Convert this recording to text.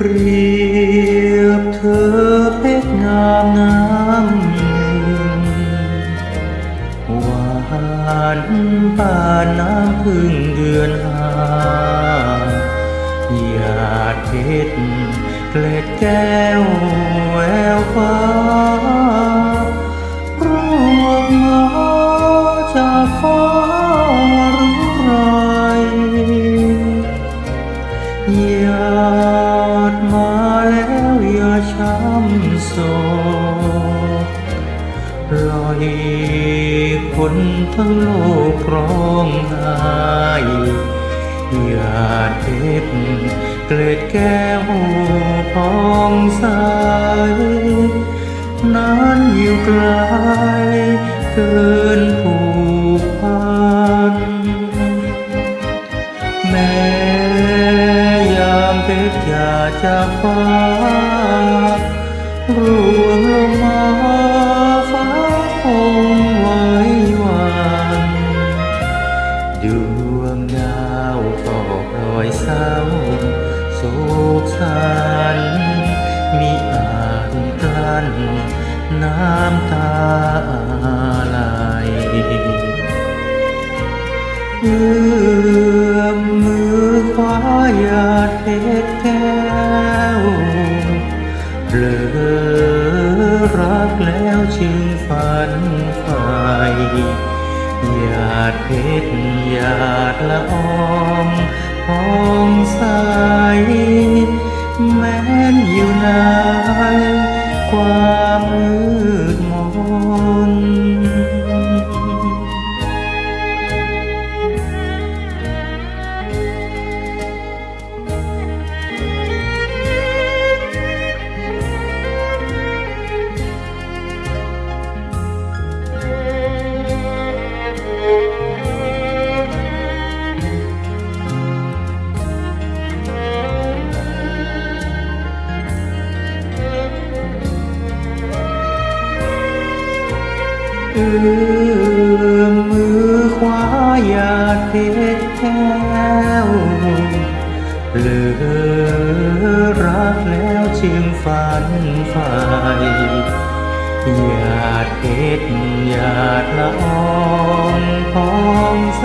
เรียบเธอเพชรงามน้ำหนึ่งหวานป่านน้ำพึ่งเดือนหาหยาดเพชรเกล็ดแก้วแววฟ้ารูปหมอจากฟ้าหรือไรย โศกปล่อยคนทั้งโลกร้องไห้หยาดเพชรเกล็ดแก้วพองใสนั้นอยู่ไกลเกินผูกพัน แม้ยามเพชรอยากจากฟ้า ร่วงลงมาฟ้าคงไว้วันดวงดาวทอปลอยเศร้าโศกสันมิอาจกลั้นน้ำตาไหลเอื้อมมือคว้าหยาดเพชรแก้ว หยาดเพชรหยาดละอองพองใสแม้นอยู่นา เอื้อมมือคว้าอยาดเพชรแก้วเหลอรักแล้วจึงฝันใฝ่หยาดเพชรหยาดละอองทองใส